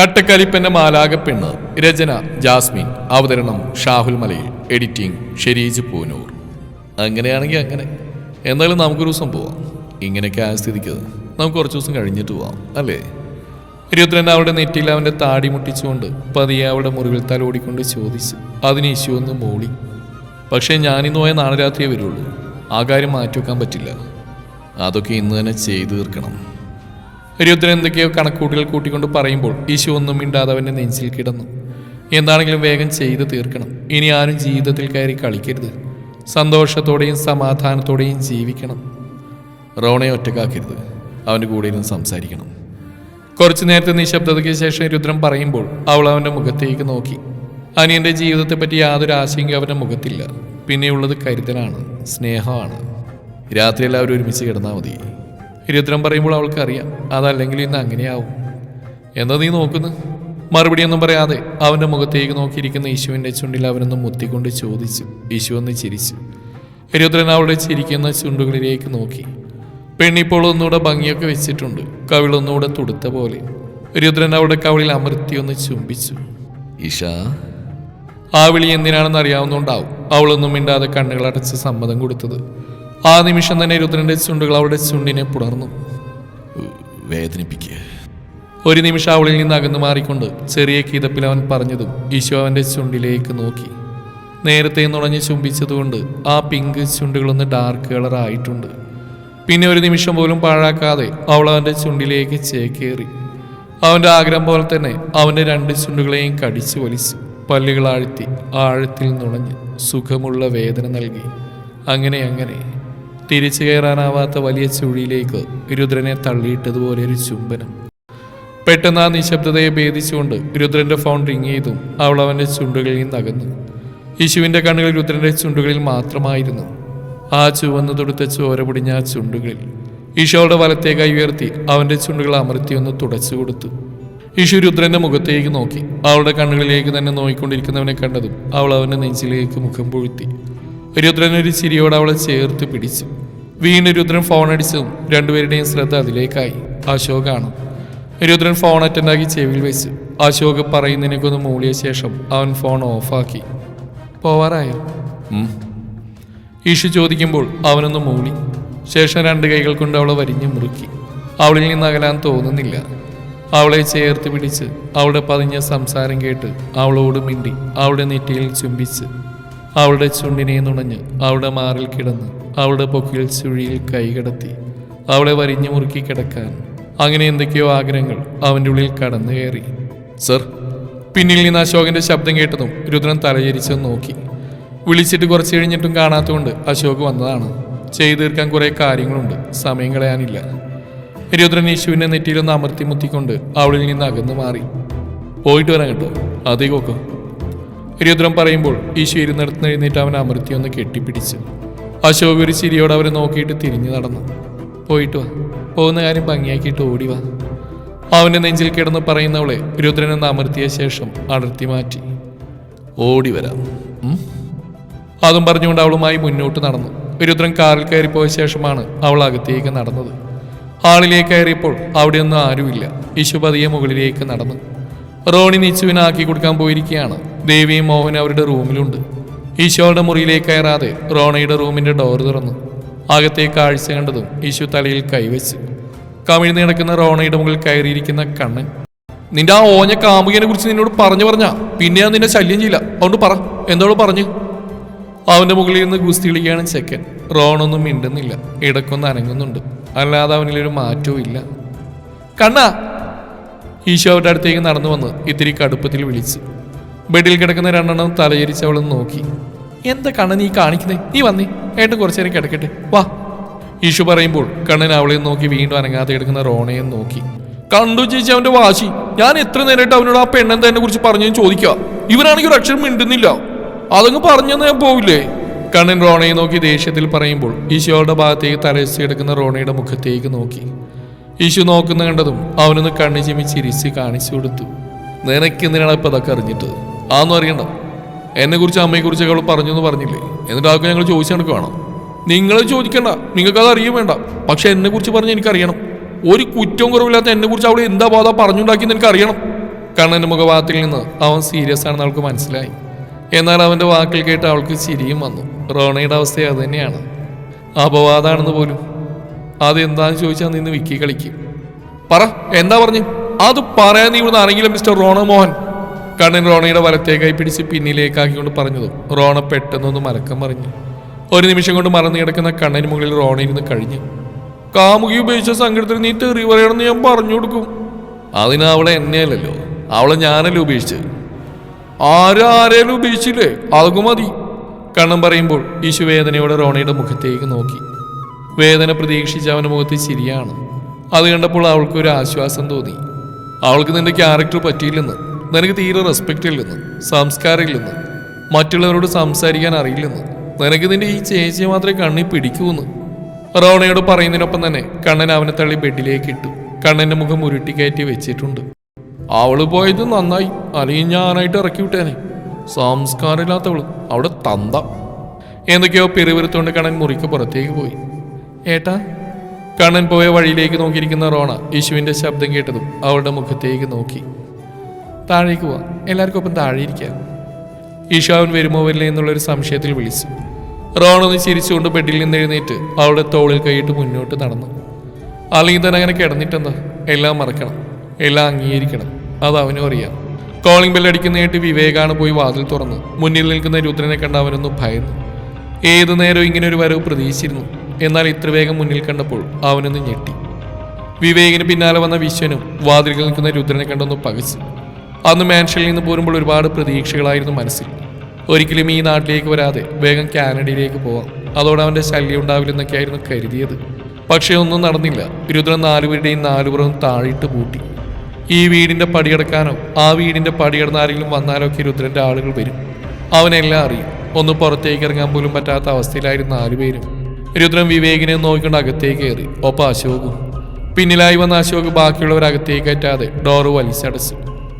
കട്ടക്കലിപ്പന്റെ മാലാകപ്പെണ്ണ് രചന Jasmine. അവതരണം Shahul Malayil. Editing Shereej Poonoor. അങ്ങനെയാണെങ്കിൽ അങ്ങനെ. എന്നാലും നമുക്കൊരു ദിവസം പോവാം. ഇങ്ങനെയൊക്കെ ആയ സ്ഥിതിക്ക്. നമുക്ക് കുറച്ച് ദിവസം കഴിഞ്ഞിട്ട് പോവാം. അല്ലേ? ഇരുപത്തിരണ്ട് അവിടെ നെറ്റിയിൽ അവന്റെ താടി മുട്ടിച്ചുകൊണ്ട് പതിയെ അവളുടെ മുറിവിൽ തലോടിക്കൊണ്ട് ചോദിച്ചു. അതിന് ഇശു ഒന്ന് മൂളി. പക്ഷേ ഞാനിന്ന് പോയ നാളെ രാത്രിയേ വരുള്ളൂ. ആ കാര്യം മാറ്റി വെക്കാൻ പറ്റില്ല. അതൊക്കെ ഇന്ന് തന്നെ ചെയ്തു തീർക്കണം. രുദ്രൻ എന്തൊക്കെയോ കണക്കൂട്ടികൾ കൂട്ടിക്കൊണ്ട് പറയുമ്പോൾ ഈശോ ഒന്നും മിണ്ടാതെ അവന്റെ നെഞ്ചിൽ കിടന്നു. എന്താണെങ്കിലും വേഗം ചെയ്ത് തീർക്കണം. ഇനി ആരും ജീവിതത്തിൽ കയറി കളിക്കരുത്. സന്തോഷത്തോടെയും സമാധാനത്തോടെയും ജീവിക്കണം. റോണയെ ഒറ്റക്കാക്കരുത്. അവന്റെ കൂടെ ഇരുന്ന് സംസാരിക്കണം. കുറച്ചു നേരത്തെ നിശബ്ദതയ്ക്ക് ശേഷം രുദ്രൻ പറയുമ്പോൾ അവൾ അവന്റെ മുഖത്തേക്ക് നോക്കി. അനിയന്റെ ജീവിതത്തെപ്പറ്റി യാതൊരു ആശങ്കയും അവന്റെ മുഖത്തില്ല. പിന്നെയുള്ളത് കരുതലാണ് സ്നേഹമാണ്. രാത്രി എല്ലാവരും ഒരുമിച്ച് കിടന്നാൽ മതി. രുദ്രൻ പറയുമ്പോൾ അവൾക്ക് അറിയാം അതല്ലെങ്കിൽ ഇന്ന് അങ്ങനെയാവും. എന്താ നീ നോക്കുന്നു? മറുപടിയൊന്നും പറയാതെ അവന്റെ മുഖത്തേക്ക് നോക്കിയിരിക്കുന്ന യേശുവിന്റെ ചുണ്ടിൽ അവനൊന്ന് മുത്തിക്കൊണ്ട് ചോദിച്ചു. യേശു ഒന്ന് ചിരിച്ചു. രുദ്രൻ അവളുടെ ചിരിക്കുന്ന ചുണ്ടുകളിലേക്ക് നോക്കി. പെണ്ണിപ്പോൾ ഒന്നുകൂടെ ഭംഗിയൊക്കെ വെച്ചിട്ടുണ്ട് കവിളൊന്നുകൂടെ തുടുത്ത പോലെ. രുദ്രൻ അവളുടെ കവിളിൽ അമർത്തി ഒന്ന് ചുംബിച്ചു. ഇഷ ആ വിളി എന്തിനാണെന്ന് അറിയാവുന്നുണ്ടാവും അവളൊന്നും മിണ്ടാതെ കണ്ണുകളടച്ച് സമ്മതം കൊടുത്തത്. ആ നിമിഷം തന്നെ രുദ്രന്റെ ചുണ്ടുകൾ അവളുടെ ചുണ്ടിനെ പുണർന്നു. വേദനിപ്പിക്കുക. ഒരു നിമിഷം അവളിൽ നിന്ന് അകന്നു മാറിക്കൊണ്ട് ചെറിയ കീതപ്പിൽ അവൻ പറഞ്ഞതും ഈശോ അവന്റെ ചുണ്ടിലേക്ക് നോക്കി. നേരത്തെ നുണഞ്ഞ് ചുംബിച്ചതുകൊണ്ട് ആ പിങ്ക് ചുണ്ടുകളൊന്ന് ഡാർക്ക് കളർ ആയിട്ടുണ്ട്. പിന്നെ ഒരു നിമിഷം പോലും പാഴാക്കാതെ അവൾ അവന്റെ ചുണ്ടിലേക്ക് ചേക്കേറി. അവന്റെ ആഗ്രഹം പോലെ തന്നെ അവന്റെ രണ്ട് ചുണ്ടുകളെയും കടിച്ചു വലിച്ചു. പല്ലുകൾ ആഴ്ത്തി ആഴത്തിൽ നുണഞ്ഞ് സുഖമുള്ള വേദന നൽകി. അങ്ങനെ അങ്ങനെ. തിരിച്ചു കയറാനാവാത്ത വലിയ ചുഴിയിലേക്ക് രുദ്രനെ തള്ളിയിട്ടതുപോലെ ഒരു ചുംബനം. പെട്ടെന്ന് ആ നിശബ്ദതയെ ഭേദിച്ചുകൊണ്ട് രുദ്രന്റെ ഫോൺ റിങ് ചെയ്തും. അവൾ അവന്റെ ചുണ്ടുകളിൽ നിന്ന് അകന്നു. യേശുവിന്റെ കണ്ണുകൾ രുദ്രന്റെ ചുണ്ടുകളിൽ മാത്രമായിരുന്നു. ആ ചുവന്നു തൊടുത്ത ചോര പൊടിഞ്ഞ ആ ചുണ്ടുകളിൽ ഈശോയുടെ വലത്തെ കൈ ഉയർത്തി അവന്റെ ചുണ്ടുകൾ അമർത്തി ഒന്ന് തുടച്ചു കൊടുത്തു. ഈശു രുദ്രന്റെ മുഖത്തേക്ക് നോക്കി. അവളുടെ കണ്ണുകളിലേക്ക് തന്നെ നോയിക്കൊണ്ടിരിക്കുന്നവനെ കണ്ടതും അവൾ അവന്റെ നെഞ്ചിലേക്ക് മുഖം പൊഴുത്തി. രുദ്രൻ ഒരു ചിരിയോടെ അവളെ ചേർത്ത് പിടിച്ചു. വീണ്ടും രുദ്രൻ ഫോൺ അടിച്ചതും രണ്ടുപേരുടെയും ശ്രദ്ധ അതിലേക്കായി. അശോകാണ് രുദ്രൻ ഫോൺ അറ്റൻഡാക്കി ചെവിയിൽ വെച്ചു. അശോക് പറയുന്നതിനൊക്കെ ഒന്ന് മൂളിയ ശേഷം അവൻ ഫോൺ ഓഫാക്കി പോവാറായോ? ഈഷു ചോദിക്കുമ്പോൾ അവനൊന്ന് മൂളി. ശേഷം രണ്ട് കൈകൾ കൊണ്ട് അവളെ വരിഞ്ഞു മുറുക്കി. അവളിൽ നിന്ന് അകലാൻ തോന്നുന്നില്ല. അവളെ ചേർത്ത് പിടിച്ച് അവളുടെ പതിഞ്ഞ സംസാരം കേട്ട് അവളോട് മിണ്ടി അവളുടെ നെറ്റിയിൽ ചുംബിച്ച് അവളുടെ ചുണ്ടിനെ നുണഞ്ഞ് അവളുടെ മാറിൽ കിടന്ന് അവളുടെ പൊക്കിൽ ചുഴിയിൽ കൈകടത്തി അവളെ വരിഞ്ഞു മുറുക്കി കിടക്കാൻ. അങ്ങനെ എന്തൊക്കെയോ ആഗ്രഹങ്ങൾ അവന്റെ ഉള്ളിൽ കടന്നു കയറി. സർ പിന്നിൽ നിന്ന് അശോകന്റെ ശബ്ദം കേട്ടതും രുദ്രൻ തലചരിച്ചൊന്ന് നോക്കി. വിളിച്ചിട്ട് കുറച്ച് കഴിഞ്ഞിട്ടും കാണാത്തതുകൊണ്ട് അശോക് വന്നതാണ്. ചെയ്തു തീർക്കാൻ കുറേ കാര്യങ്ങളുണ്ട് സമയം കളയാനില്ല. രുദ്രൻ യേശുവിനെ നെറ്റിയിലൊന്ന് അമർത്തി മുത്തിക്കൊണ്ട് അവളിൽ നിന്ന് അകന്നു മാറി. പോയിട്ട് വരാൻ കേട്ടോ. അതേക്കൊക്കെ രുദ്രൻ പറയുമ്പോൾ ഈശോ ഇരുന്നിടത്ത് എഴുന്നേറ്റ് അവൻ അമൃത്തി ഒന്ന് കെട്ടിപ്പിടിച്ച്. അശോക് ഒരു ചിരിയോട് അവരെ നോക്കിയിട്ട് തിരിഞ്ഞു നടന്നു. പോയിട്ട് വാ. പോകുന്ന കാര്യം ഭംഗിയാക്കിയിട്ട് ഓടി വാ. അവന്റെ നെഞ്ചിൽ കിടന്ന് പറയുന്നവളെ രുദ്രൻ എന്ന് അമർത്തിയ ശേഷം അടർത്തി മാറ്റി. ഓടി വരാം? അതും പറഞ്ഞുകൊണ്ട് അവളുമായി മുന്നോട്ട് നടന്നു. രുദ്രൻ കാറിൽ കയറിപ്പോയ ശേഷമാണ് അവൾ അകത്തേക്ക് നടന്നത്. ആളിലേക്ക് കയറിയപ്പോൾ അവിടെയൊന്നും ആരുമില്ല. യശുപതിയെ മുകളിലേക്ക് നടന്നു. റോണി നിച്ചുവിനെ ആക്കി കൊടുക്കാൻ പോയിരിക്കുകയാണ്. ദേവിയും മോഹൻ അവരുടെ റൂമിലുണ്ട്. ഈശോയുടെ മുറിയിലേക്ക് കയറാതെ റോണയുടെ റൂമിന്റെ ഡോർ തുറന്നു. അകത്തെ കാഴ്ച കണ്ടതും ഈശു തലയിൽ കൈവച്ച്. കമിഴ്ന്ന് കിടക്കുന്ന റോണയുടെ മുകളിൽ കയറിയിരിക്കുന്ന കണ്ണൻ നിന്റെ ആ ഓഞ്ഞ കാമുകിനെ കുറിച്ച് നിന്നോട് പറഞ്ഞു പറഞ്ഞാ? പിന്നെ ഞാൻ നിന്നെ ശല്യം ചെയ്യില്ല. അതുകൊണ്ട് പറ. എന്തോട് പറഞ്ഞു? അവന്റെ മുകളിൽ നിന്ന് ഗുസ്തി കളിക്കുകയാണ് ചെക്കൻ. റോണൊന്നും മിണ്ടുന്നില്ല. ഇടക്കൊന്ന് അനങ്ങുന്നുണ്ട്. അല്ലാതെ അവനിലൊരു മാറ്റവും ഇല്ല. കണ്ണാ ഈശോ അവരുടെ അടുത്തേക്ക് നടന്നു വന്ന് ഇത്തിരി കടുപ്പത്തിൽ വിളിച്ചു. ബെഡിൽ കിടക്കുന്ന രണ്ടെണ്ണം തലയിരിച്ച് അവൾ നോക്കി. എന്താ കണ്ണ് നീ കാണിക്കുന്നേ? നീ വന്നേ. ഏട്ടൻ കുറച്ചു നേരം കിടക്കട്ടെ. വാ. ഈശു പറയുമ്പോൾ കണ്ണൻ അവളെ നോക്കി വീണ്ടും അനങ്ങാതെ കിടക്കുന്ന റോണയെ നോക്കി. കണ്ടു ചേച്ചി അവന്റെ വാശി. ഞാൻ എത്ര നേരിട്ട് അവനോട് ആ പെണ്ണെന്താ എന്നെ കുറിച്ച് പറഞ്ഞു ചോദിക്കുക ഇവരാണെങ്കിൽ ഒരു അക്ഷരം മിണ്ടുന്നില്ല. അതങ്ങ് പറഞ്ഞെന്ന് ഞാൻ പോവില്ലേ? കണ്ണൻ റോണയെ നോക്കി ദേഷ്യത്തിൽ പറയുമ്പോൾ ഈശോയുടെ ഭാഗത്തേക്ക് തലച്ച് കിടക്കുന്ന റോണയുടെ മുഖത്തേക്ക് നോക്കി. ഈശു നോക്കുന്ന കണ്ടതും അവനൊന്ന് കണ്ണു ചിമ്മി ചിരിച്ച് കാണിച്ചു കൊടുത്തു. നിനക്ക് എന്തിനാണ് ഇപ്പം അതൊക്കെ അറിഞ്ഞിട്ട്? ആന്നും അറിയണ്ട. എന്നെ കുറിച്ച് അമ്മയെ കുറിച്ചൊക്കെ അവൾ പറഞ്ഞു എന്ന് പറഞ്ഞില്ലേ? എന്നിട്ട് അതൊക്കെ ഞങ്ങൾ ചോദിച്ചു നടക്കുവാണോ നിങ്ങൾ ചോദിക്കണ്ട. നിങ്ങൾക്കത് അറിയും വേണ്ട. പക്ഷെ എന്നെ കുറിച്ച് പറഞ്ഞ് എനിക്കറിയണം. ഒരു കുറ്റവും കുറവില്ലാത്ത എന്നെ കുറിച്ച് അവൾ എന്താ ബാധ പറഞ്ഞുണ്ടാക്കിയെന്ന് എനിക്കറിയണം. കണ്ണന്റെ മുഖഭാഗത്തിൽ നിന്ന് അവൻ സീരിയസ് ആണെന്ന് അവൾക്ക് മനസ്സിലായി. എന്നാൽ അവന്റെ വാക്കിൽ കേട്ട് അവൾക്ക് ചിരിയും വന്നു. റോണയുടെ അവസ്ഥ അത് തന്നെയാണ്. അപവാദാണെന്ന് പോലും. അതെന്താന്ന് ചോദിച്ചാൽ നിന്ന് വിക്കി കളിക്കും. പറ എന്താ പറഞ്ഞു? അത് പറയാൻ നീ ഇവിടുന്ന് ആരെങ്കിലും മിസ്റ്റർ റോണ മോഹൻ കണ്ണൻ റോണയുടെ വലത്തേക്കായി പിടിച്ച് പിന്നിലേക്കാക്കിക്കൊണ്ട് പറഞ്ഞതും റോണ പെട്ടെന്നൊന്ന് മലക്കം മറിഞ്ഞു. ഒരു നിമിഷം കൊണ്ട് മറന്നു കിടക്കുന്ന കണ്ണന് മുകളിൽ റോണ ഇരുന്ന് കഴിഞ്ഞു. കാമുകി ഉപയോഗിച്ച സങ്കടത്തിൽ നീ തെറി പറയണമെന്ന് ഞാൻ പറഞ്ഞു കൊടുക്കും. അതിന് അവളെ എന്നെയല്ലല്ലോ. അവളെ ഞാനല്ലേ ഉപേക്ഷിച്ചത് ആരും ആരേലും ഉപേക്ഷിച്ചില്ലേ അതൊക്കെ മതി. കണ്ണൻ പറയുമ്പോൾ യേശു വേദനയോടെ റോണയുടെ മുഖത്തേക്ക് നോക്കി. വേദന പ്രതീക്ഷിച്ച അവന്റെ മുഖത്ത് ശരിയാണ് അത് കണ്ടപ്പോൾ അവൾക്ക് ഒരു ആശ്വാസം തോന്നി. അവൾക്ക് നിന്റെ ക്യാരക്ടർ പറ്റിയില്ലെന്ന് നിനക്ക് തീരെ റെസ്പെക്റ്റ് ഇല്ലെന്ന് സംസ്കാരം ഇല്ലെന്ന് മറ്റുള്ളവരോട് സംസാരിക്കാൻ അറിയില്ലെന്ന് നിനക്ക് നിന്റെ ഈ ചേച്ചിയെ മാത്രമേ കണ്ണി പിടിക്കൂന്ന്. റോണയോട് പറയുന്നതിനൊപ്പം തന്നെ കണ്ണൻ അവനെ തള്ളി ബെഡിലേക്ക് ഇട്ടു. കണ്ണന്റെ മുഖം ഉരുട്ടിക്കയറ്റി വെച്ചിട്ടുണ്ട്. അവൾ പോയത് നന്നായി. അല്ലെങ്കിൽ ഞാനായിട്ട് ഇറക്കി വിട്ടേനെ. സംസ്കാരമില്ലാത്തവൾ. അവിടെ തന്ത. എന്തൊക്കെയോ പിറിവിരുത്തുകൊണ്ട് കണ്ണൻ മുറിക്ക് പുറത്തേക്ക് പോയി. ഏട്ടാ? കണ്ണൻ പോയ വഴിയിലേക്ക് നോക്കിയിരിക്കുന്ന റോണ യേശുവിന്റെ ശബ്ദം കേട്ടതും അവളുടെ മുഖത്തേക്ക് നോക്കി. താഴേക്ക് പോവാം എല്ലാവർക്കും ഒപ്പം താഴെ ഈശോ അവൻ വരുമോ വരില്ലേ എന്നുള്ളൊരു സംശയത്തിൽ വിളിച്ചു. റോണൊന്ന് ചിരിച്ചുകൊണ്ട് ബെഡിൽ നിന്ന് എഴുന്നേറ്റ് അവളുടെ തോളിൽ കൈയിട്ട് മുന്നോട്ട് നടന്നു. അല്ലെങ്കിൽ തന്നെ അങ്ങനെ കിടന്നിട്ടെന്താ? എല്ലാം മറക്കണം. എല്ലാം അംഗീകരിക്കണം. അത് അവനും അറിയാം. കോളിംഗ് ബെൽ അടിക്കുന്നതായിട്ട് വിവേകാണ് പോയി വാതിൽ തുറന്ന്. മുന്നിൽ നിൽക്കുന്ന രുദ്രനെ കണ്ട അവനൊന്ന് ഭയന്നു. ഏതു നേരവും ഇങ്ങനെ ഒരു വരവ് പ്രതീക്ഷിച്ചിരുന്നു. എന്നാൽ ഇത്ര വേഗം മുന്നിൽ കണ്ടപ്പോൾ അവനൊന്ന് ഞെട്ടി. വിവേകിന് പിന്നാലെ വന്ന വിശ്വനും വാതിൽ നിൽക്കുന്ന രുദ്രനെ കണ്ടൊന്ന് പകച്ചു. അന്ന് മാൻഷനിൽ നിന്ന് പോരുമ്പോൾ ഒരുപാട് പ്രതീക്ഷകളായിരുന്നു മനസ്സിൽ. ഒരിക്കലും ഈ നാട്ടിലേക്ക് വരാതെ വേഗം കാനഡയിലേക്ക് പോവാം. അതോടെ അവന്റെ ശല്യം ഉണ്ടാവില്ലെന്നൊക്കെയായിരുന്നു കരുതിയത്. പക്ഷേ ഒന്നും നടന്നില്ല. രുദ്രൻ നാലുപേരുടെയും നാലുപുറവും താഴിട്ട് പൂട്ടി. ഈ വീടിന്റെ പടിയടക്കാനോ ആ വീടിന്റെ പടിയടന്ന് ആരെങ്കിലും വന്നാലോ ഒക്കെ രുദ്രന്റെ ആളുകൾ വരും. അവനെല്ലാം അറിയും. ഒന്ന് പുറത്തേക്ക് ഇറങ്ങാൻ പോലും പറ്റാത്ത അവസ്ഥയിലായിരുന്നു നാലുപേരും രുദ്രൻ വിവേകിനെ നോക്കിക്കൊണ്ട് അകത്തേക്ക് കയറി. ഒപ്പം അശോകും. പിന്നിലായി വന്ന അശോക് ബാക്കിയുള്ളവർ അകത്തേക്ക് കയറ്റാതെ ഡോറ് വലിച്ചടച്ചു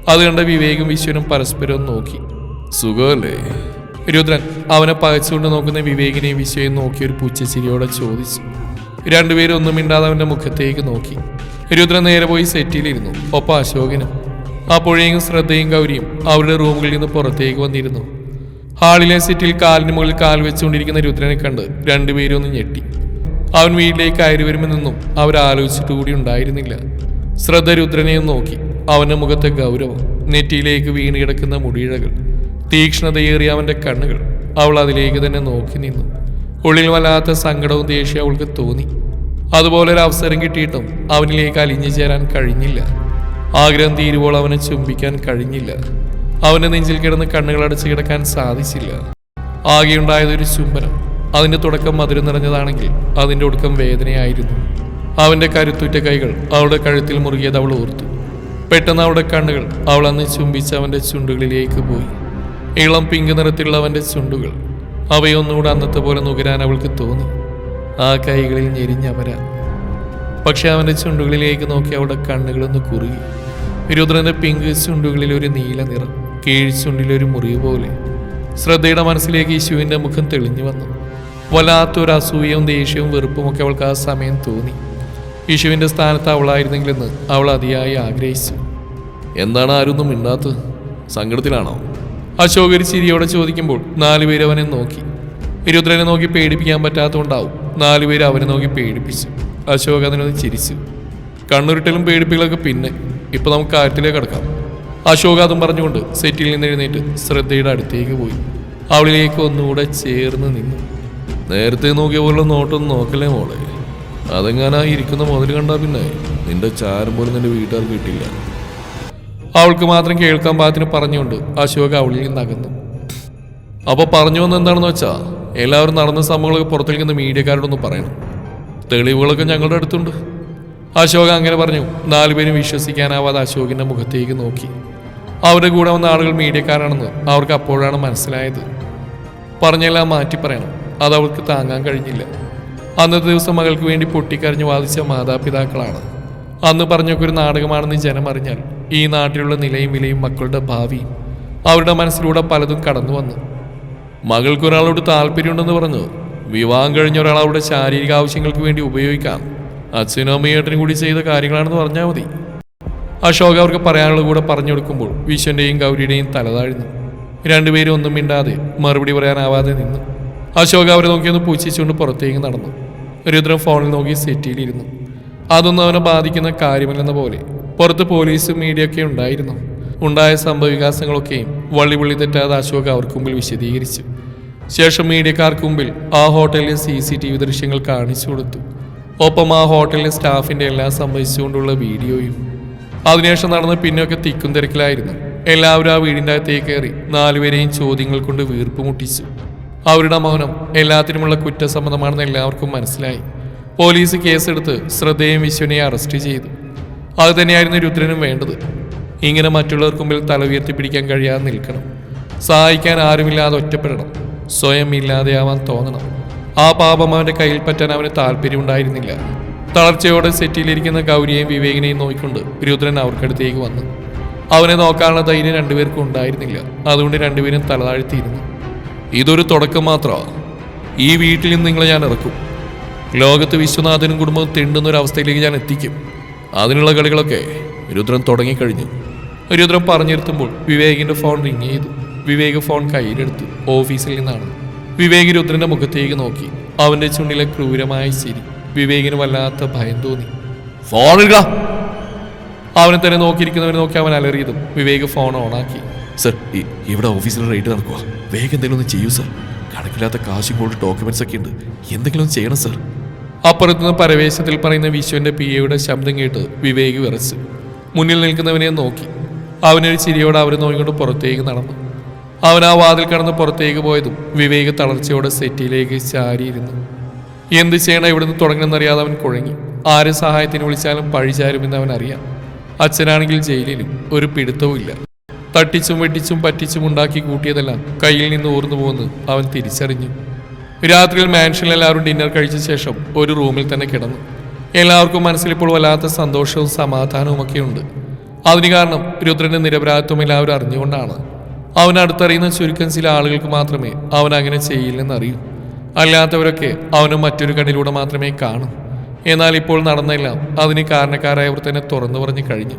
അത് കണ്ട വിവേകും വിശ്വനും പരസ്പരം നോക്കി. സുഖമല്ലേ? രുദ്രൻ അവനെ പകച്ചുകൊണ്ട് നോക്കുന്ന വിവേകിനെയും വിശ്വയും നോക്കി ഒരു പുച്ഛച്ചിരിയോടെ ചോദിച്ചു. രണ്ടുപേരും ഒന്നും മിണ്ടാതെ അവന്റെ മുഖത്തേക്ക് നോക്കി. രുദ്രൻ നേരെ പോയി സെറ്റിലിരുന്നു. ഒപ്പം അശോകനും. അപ്പോഴേക്കും ശ്രദ്ധയും ഗൗരിയും അവരുടെ റൂമുകളിൽ നിന്ന് പുറത്തേക്ക് വന്നിരുന്നു. ഹാളിലെ സെറ്റിൽ കാലിന് മുകളിൽ കാൽ വെച്ചുകൊണ്ടിരിക്കുന്ന രുദ്രനെ കണ്ട് രണ്ടുപേരും ഒന്ന് ഞെട്ടി. അവൻ വീട്ടിലേക്ക് കയറി വരുമെന്നൊന്നും അവരാലോചിച്ചിട്ട് കൂടി ഉണ്ടായിരുന്നില്ല. ശ്രദ്ധ രുദ്രനെയും നോക്കി. അവന്റെ മുഖത്തെ ഗൗരവം നെറ്റിയിലേക്ക് വീണ് കിടക്കുന്ന മുടിയിഴകൾ തീക്ഷ്ണതയേറിയ അവന്റെ കണ്ണുകൾ അവൾ അതിലേക്ക് തന്നെ നോക്കി നിന്നു. ഉള്ളിൽ വല്ലാത്ത സങ്കടവും ദേഷ്യം അവൾക്ക് തോന്നി. അതുപോലെ ഒരു അവസരം കിട്ടിയിട്ടും അവനിലേക്ക് അലിഞ്ഞു ചേരാൻ കഴിഞ്ഞില്ല. ആഗ്രഹം തീരുവോൾ അവനെ ചുംബിക്കാൻ കഴിഞ്ഞില്ല. അവന്റെ നെഞ്ചിൽ കിടന്ന് കണ്ണുകൾ അടച്ചു കിടക്കാൻ സാധിച്ചില്ല. ആകെയുണ്ടായത് ഒരു ചുംബനം. അതിന്റെ തുടക്കം മധുരം നിറഞ്ഞതാണെങ്കിൽ അതിന്റെ ഒടുക്കം വേദനയായിരുന്നു. അവന്റെ കരുത്തുറ്റ കൈകൾ അവളുടെ കഴുത്തിൽ മുറുകിയത് അവൾ ഓർത്തു. പെട്ടെന്ന് അവളുടെ കണ്ണുകൾ അവൾ അന്ന് ചുംബിച്ച് അവന്റെ ചുണ്ടുകളിലേക്ക് പോയി. ഇളം പിങ്ക് നിറത്തിലുള്ള അവന്റെ ചുണ്ടുകൾ അവയൊന്നുകൂടെ അന്നത്തെ പോലെ നുകരാൻ അവൾക്ക് തോന്നി. ആ കൈകളിൽ ഞെരിഞ്ഞമരാൻ പക്ഷെ അവന്റെ ചുണ്ടുകളിലേക്ക് നോക്കി അവളുടെ കണ്ണുകളൊന്ന് കുറുകി. രുദ്രന്റെ പിങ്ക് ചുണ്ടുകളിൽ ഒരു നീല നിറം. കീഴ്ചുണ്ടിൽ ഒരു മുറിവ് പോലെ. ശ്രദ്ധയുടെ മനസ്സിലേക്ക് യേശുവിന്റെ മുഖം തെളിഞ്ഞു വന്നു. വല്ലാത്തൊരു അസൂയവും ദേഷ്യവും വെറുപ്പും ഒക്കെ അവൾക്ക് ആ സമയം തോന്നി. യേശുവിന്റെ സ്ഥാനത്ത് അവളായിരുന്നെങ്കിലെന്ന് അവൾ അതിയായി ആഗ്രഹിച്ചു. എന്താണ് ആരൊന്നും മിണ്ടാത്തത്? സങ്കടത്തിലാണോ? അശോക് ഒരു ചിരിയോടെ ചോദിക്കുമ്പോൾ നാലുപേര് അവനെ നോക്കി. രുദ്രനെ നോക്കി പേടിപ്പിക്കാൻ പറ്റാത്തതുകൊണ്ടാവും നാലുപേര് അവനെ നോക്കി പേടിപ്പിച്ചു. അശോക് അതിനൊന്ന് ചിരിച്ചു. കണ്ണുരുട്ടലും പേടിപ്പിക്കലൊക്കെ പിന്നെ. ഇപ്പൊ നമുക്ക് കാര്യത്തിലേക്ക് കിടക്കാം. അശോക് അതും പറഞ്ഞുകൊണ്ട് സെറ്റിൽ നിന്ന് എഴുന്നേറ്റ് ശ്രദ്ധയുടെ അടുത്തേക്ക് പോയി. അവളിലേക്ക് ഒന്നുകൂടെ ചേർന്ന് നിന്നു. നേരത്തെ നോക്കിയ പോലെ നോട്ടൊന്നും നോക്കല്ലേ മോളെ? അതെങ്ങാനാ ഇരിക്കുന്ന മുതൽ കണ്ടാ പിന്നെ? നിന്റെ ചാരം പോലും നിന്റെ വീട്ടുകാർക്ക് കിട്ടില്ല. അവൾക്ക് മാത്രം കേൾക്കാൻ പാകത്തിന് പറഞ്ഞുകൊണ്ട് അശോക അവളിൽ നിന്ന് അകന്നു. പറഞ്ഞു വന്ന എന്താണെന്ന് വെച്ചാ എല്ലാവരും നടന്ന സംഭവങ്ങളൊക്കെ പുറത്തേക്കുന്ന മീഡിയക്കാരോടൊന്ന് പറയണം. തെളിവുകളൊക്കെ ഞങ്ങളുടെ അടുത്തുണ്ട്. അശോക അങ്ങനെ പറഞ്ഞു. നാലുപേരും വിശ്വസിക്കാനാവാതെ അശോകിന്റെ മുഖത്തേക്ക് നോക്കി. അവരുടെ കൂടെ വന്ന ആളുകൾ മീഡിയക്കാരാണെന്ന് അവർക്ക് അപ്പോഴാണ് മനസ്സിലായത്. പറഞ്ഞെല്ലാം മാറ്റി പറയണം. അത് അവൾക്ക് താങ്ങാൻ കഴിഞ്ഞില്ല. അന്നത്തെ ദിവസം മകൾക്ക് വേണ്ടി പൊട്ടിക്കരഞ്ഞു വാദിച്ച മാതാപിതാക്കളാണ്. അന്ന് പറഞ്ഞൊക്കെ ഒരു നാടകമാണെന്ന് ജനം അറിഞ്ഞാൽ ഈ നാട്ടിലുള്ള നിലയും വിലയും മക്കളുടെ ഭാവി അവരുടെ മനസ്സിലൂടെ പലതും കടന്നു വന്നു. മകൾക്ക് ഒരാളോട് താല്പര്യമുണ്ടെന്ന് പറഞ്ഞു. വിവാഹം കഴിഞ്ഞ ഒരാൾ അവരുടെ ശാരീരിക ആവശ്യങ്ങൾക്ക് വേണ്ടി ഉപയോഗിക്കാം. അച്ഛനും അമ്മയേട്ടനും കൂടി ചെയ്ത കാര്യങ്ങളാണെന്ന് പറഞ്ഞാൽ മതി. അശോക് അവർക്ക് പറയാനുള്ള കൂടെ പറഞ്ഞു കൊടുക്കുമ്പോൾ വിശ്വന്റെയും ഗൗരിയുടെയും തലതാഴ്ന്നു രണ്ടുപേരും ഒന്നും മിണ്ടാതെ മറുപടി പറയാനാവാതെ നിന്നു. അശോക അവരെ നോക്കിയൊന്ന് പൂച്ചിച്ചുകൊണ്ട് പുറത്തേക്ക് നടന്നു. രുദ്രൻ ഫോണിൽ നോക്കി സെറ്റിയിലിരുന്നു. അതൊന്നും അവനെ ബാധിക്കുന്ന കാര്യമല്ലെന്ന പോലെ പുറത്ത് പോലീസും മീഡിയ ഒക്കെ ഉണ്ടായിരുന്നു. ഉണ്ടായ സംഭവവികാസങ്ങളൊക്കെയും വള്ളിപുള്ളി തെറ്റാതെ അശോക് അവർക്ക് മുമ്പിൽ വിശദീകരിച്ചു. ശേഷം മീഡിയക്കാർക്ക് മുമ്പിൽ ആ ഹോട്ടലിലെ സി സി ടി വി ദൃശ്യങ്ങൾ കാണിച്ചു കൊടുത്തു. ഒപ്പം ആ ഹോട്ടലിലെ സ്റ്റാഫിന്റെ എല്ലാം സംബന്ധിച്ചുകൊണ്ടുള്ള വീഡിയോയും അതിനുശേഷം നടന്ന് പിന്നൊക്കെ തിക്കും തിരക്കിലായിരുന്നു. എല്ലാവരും ആ വീടിന്റെ അകത്തേക്ക് കയറി നാലുപേരെയും ചോദ്യങ്ങൾ കൊണ്ട് വീർപ്പ് മുട്ടിച്ചു. അവരുടെ മൗനം എല്ലാത്തിനുമുള്ള കുറ്റസമ്മതമാണെന്ന് എല്ലാവർക്കും മനസ്സിലായി. പോലീസ് കേസെടുത്ത് ശ്രദ്ധയും വിശ്വനെയും അറസ്റ്റ് ചെയ്തു. അത് തന്നെയായിരുന്നു രുദ്രനും വേണ്ടത്. ഇങ്ങനെ മറ്റുള്ളവർക്ക് മുമ്പിൽ തല ഉയർത്തിപ്പിടിക്കാൻ കഴിയാതെ നിൽക്കണം. സഹായിക്കാൻ ആരുമില്ലാതെ ഒറ്റപ്പെടണം. സ്വയം ഇല്ലാതെയാവാൻ തോന്നണം. ആ പാപം അവന്റെ കയ്യിൽ പറ്റാൻ അവന് താല്പര്യമുണ്ടായിരുന്നില്ല. തളർച്ചയോടെ സെറ്റിയിലിരിക്കുന്ന ഗൗരിയെയും വിവേകിനെയും നോക്കിക്കൊണ്ട് രുദ്രൻ അവർക്കടുത്തേക്ക് വന്നു. അവനെ നോക്കാനുള്ള ധൈര്യം രണ്ടുപേർക്കും ഉണ്ടായിരുന്നില്ല. അതുകൊണ്ട് രണ്ടുപേരും തലതാഴ്ത്തിയിരുന്നു. ഇതൊരു തുടക്കം മാത്രമാണ് ഈ വീട്ടിൽ നിന്ന് നിങ്ങളെ ഞാൻ ഇറക്കും. ലോകത്ത് വിശ്വനാഥനും കുടുംബവും അവസ്ഥയിലേക്ക് ഞാൻ എത്തിക്കും. അതിനുള്ള കളികളൊക്കെ രുദ്രൻ തുടങ്ങിക്കഴിഞ്ഞു. രുദ്രൻ പറഞ്ഞിരുത്തുമ്പോൾ വിവേകിന്റെ ഫോൺ റിങ് ചെയ്തു. വിവേക് ഫോൺ കയ്യിലെടുത്തു. ഓഫീസിൽ നിന്നാണ്. വിവേക് രുദ്രന്റെ മുഖത്തേക്ക് നോക്കി. അവന്റെ ചുണ്ടിലെ ക്രൂരമായ ചിരി. വിവേകിന് വല്ലാത്ത ഭയം തോന്നി. ഫോൺ എടുക്ക. അവനെ തന്നെ നോക്കിയിരിക്കുന്നവനെ നോക്കി അവൻ അലറിയതും. വിവേക് ഫോൺ ഓണാക്കി. സർ ഇവിടെ ഓഫീസിൽ റേറ്റ് നടക്കുക വേഗം എന്തെങ്കിലും ഒന്ന് ചെയ്യൂ സർ. കണക്കില്ലാത്ത കാശും ഗോൾഡ് ഡോക്യുമെന്റ്സ് ഒക്കെ ഉണ്ട്. എന്തെങ്കിലും ചെയ്യണം സർ. അപ്പുറത്തുനിന്ന് പരവേശത്തിൽ പറയുന്ന വിശ്വന്റെ പി എയുടെ ശബ്ദം കേട്ട് വിവേക് വിറച്ച്. മുന്നിൽ നിൽക്കുന്നവനെ നോക്കി. അവനൊരു ചിരിയോടെ അവരെ നോക്കിക്കൊണ്ട് പുറത്തേക്ക് നടന്നു. അവൻ ആ വാതിൽ കടന്ന് പുറത്തേക്ക് പോയതും വിവേക് തളർച്ചയോടെ സെറ്റിയിലേക്ക് ചാരിയിരുന്നു. എന്ത് ചെയ്യണം ഇവിടുന്ന് തുടങ്ങണമെന്നറിയാതെ അവൻ കുഴങ്ങി. ആര് സഹായത്തിന് വിളിച്ചാലും പഴിചാരുമെന്ന് അവൻ അറിയാം. അച്ഛനാണെങ്കിൽ ജയിലിലും ഒരു പിടുത്തവും ഇല്ല. തട്ടിച്ചും വെട്ടിച്ചും പറ്റിച്ചും ഉണ്ടാക്കി കൂട്ടിയതെല്ലാം കയ്യിൽ നിന്ന് ഊർന്നു പോകുന്നു അവൻ തിരിച്ചറിഞ്ഞു. രാത്രിയിൽ മാൻഷനിൽ എല്ലാവരും ഡിന്നർ കഴിച്ച ശേഷം ഒരു റൂമിൽ തന്നെ കിടന്നു. എല്ലാവർക്കും മനസ്സിൽ ഇപ്പോൾ വല്ലാത്ത സന്തോഷവും സമാധാനവും ഒക്കെ ഉണ്ട്. അതിന് കാരണം രുദ്രന്റെ നിരപരാധിത്വം എല്ലാവരും അറിഞ്ഞുകൊണ്ടാണ്. അവൻ അടുത്തറിയുന്ന ചുരുക്കം ചില ആളുകൾക്ക് മാത്രമേ അവൻ അങ്ങനെ ചെയ്യില്ലെന്ന് അറിയൂ. അല്ലാത്തവരൊക്കെ അവന് മറ്റൊരു കണ്ണിലൂടെ മാത്രമേ കാണൂ. എന്നാൽ ഇപ്പോൾ നടന്നെല്ലാം അതിന് കാരണക്കാരായവർ തന്നെ തുറന്നു പറഞ്ഞു കഴിഞ്ഞു.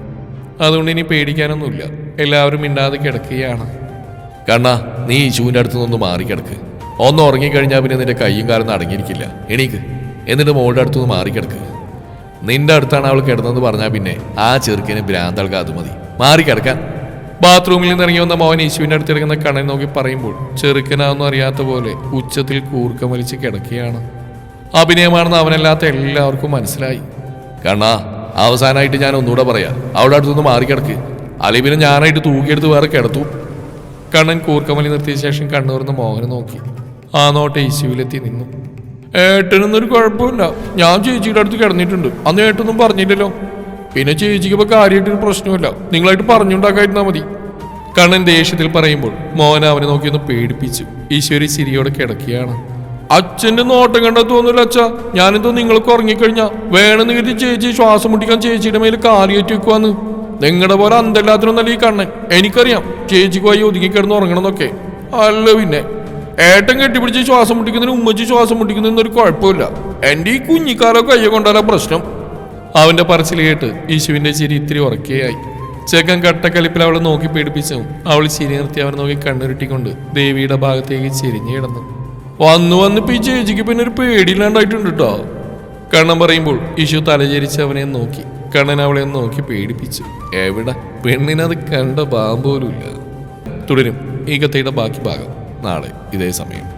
അതുകൊണ്ട് ഇനി പേടിക്കാനൊന്നുമില്ല. എല്ലാവരും മിണ്ടാതെ കിടക്കുകയാണ്. കണ്ണ നീ ഈ ചൂന്റെ അടുത്ത് നിന്ന് മാറിക്കിടക്ക് ഒന്ന് ഉറങ്ങിക്കഴിഞ്ഞാൽ പിന്നെ നിന്റെ കൈയും കാലം അടങ്ങിയിരിക്കില്ല എണീക്ക്. എന്നിട്ട് മോളുടെ മാറി മാറിക്കിടക്ക് നിന്റെ അടുത്താണ് അവൾ കിടന്നതെന്ന് പറഞ്ഞാൽ പിന്നെ ആ ചെറുക്കിന് ഭ്രാന്തൾക്ക് മതി. മാറിക്കിടക്കാൻ ബാത്റൂമിൽ നിന്ന് ഇറങ്ങി വന്ന മോഹൻ യേശുവിന്റെ അടുത്ത് ഇറങ്ങുന്ന കണ്ണൻ നോക്കി പറയുമ്പോൾ ചെറുക്കനാവെന്നും അറിയാത്ത പോലെ ഉച്ചത്തിൽ കൂർക്കം വലിച്ച് കിടക്കുകയാണ്. അഭിനയമാണെന്ന് അവനല്ലാത്ത എല്ലാവർക്കും മനസ്സിലായി. കണ്ണാ അവസാനമായിട്ട് ഞാൻ ഒന്നുകൂടെ പറയാം. അവിടെ അടുത്തൊന്ന് മാറിക്കിടക്ക്. അല്ലെങ്കിൽ പിന്നെ ഞാനായിട്ട് തൂക്കിയെടുത്ത് വേറെ കിടത്തു. കണ്ണൻ കൂർക്കമലി നിർത്തിയ ശേഷം കണ്ണൂർന്ന് മോഹനെ നോക്കി. ആ നോട്ട് യേശുവിലെത്തി നിന്നു. ഏട്ടനൊന്നും ഒരു കുഴപ്പമില്ല. ഞാൻ ചേച്ചിയുടെ അടുത്ത് കിടന്നിട്ടുണ്ട്. അന്ന് ഏട്ടൊന്നും പറഞ്ഞില്ലല്ലോ. പിന്നെ ചേച്ചിക്ക് ഇപ്പൊ കാര്യമായിട്ടൊരു പ്രശ്നമില്ല നിങ്ങളായിട്ട് പറഞ്ഞുണ്ടാക്കായിരുന്നാ മതി. കണ്ണൻ ദേഷ്യത്തിൽ പറയുമ്പോൾ മോഹൻ അവനെ നോക്കിയൊന്ന് പേടിപ്പിച്ചു. ഈശ്വരി ചിരിയോടെ കിടക്കുകയാണ്. അച്ഛന്റെ നോട്ടം കണ്ടാ തോന്നില്ല അച്ഛ. ഞാനെന്തോ നിങ്ങൾക്ക് ഉറങ്ങിക്കഴിഞ്ഞാ. വേണമെന്ന് കരുതി ചേച്ചി ശ്വാസം മുട്ടിക്കാൻ ചേച്ചിയുടെ മേൽ കാലിയേറ്റ് വെക്കുവാന്ന്. നിങ്ങളുടെ പോലെ അന്തല്ലാത്തിനൊന്നല്ല ഈ കണ്ണൻ. എനിക്കറിയാം ചേച്ചിക്ക് വഴി ഒതുങ്ങി കിടന്ന് ഉറങ്ങണമെന്നൊക്കെ. അല്ല പിന്നെ. ഏട്ടൻ കെട്ടിപ്പിടിച്ച് ശ്വാസം മുട്ടിക്കുന്നതിന് ഉമ്മച്ചി ശ്വാസം മുട്ടിക്കുന്നതിനൊരു കുഴപ്പമില്ല. എന്റെ ഈ കുഞ്ഞിക്കാലോ കയ്യെ കൊണ്ടാലാ പ്രശ്നം. അവന്റെ പറച്ചിൽ കേട്ട് യേശുവിന്റെ ചിരി ഇത്തിരി ഉറക്കുകയായി ചെക്കൻ കട്ടക്കലിപ്പിൽ അവളെ നോക്കി പേടിപ്പിച്ചു. അവൾ ചിരി നിർത്തി അവനെ നോക്കി കണ്ണുരുട്ടിക്കൊണ്ട് ദേവിയുടെ ഭാഗത്തേക്ക് ചെരിഞ്ഞു കിടന്നു. വന്നു വന്നിപ്പോ ഈ ചേച്ചിക്ക് പിന്നെ ഒരു പേടിയില്ലാണ്ടായിട്ടുണ്ട് കേട്ടോ കണ്ണൻ പറയുമ്പോൾ യേശു തലചരിച്ച് അവനെ നോക്കി. കണ്ണൻ അവളെ നോക്കി പേടിപ്പിച്ചു. എവിടെ? പെണ്ണിനത് കണ്ട പാമ്പോലുമില്ല തുടരും. ഈ കഥയുടെ ബാക്കി ഭാഗം നാളെ ഇതേ സമയം.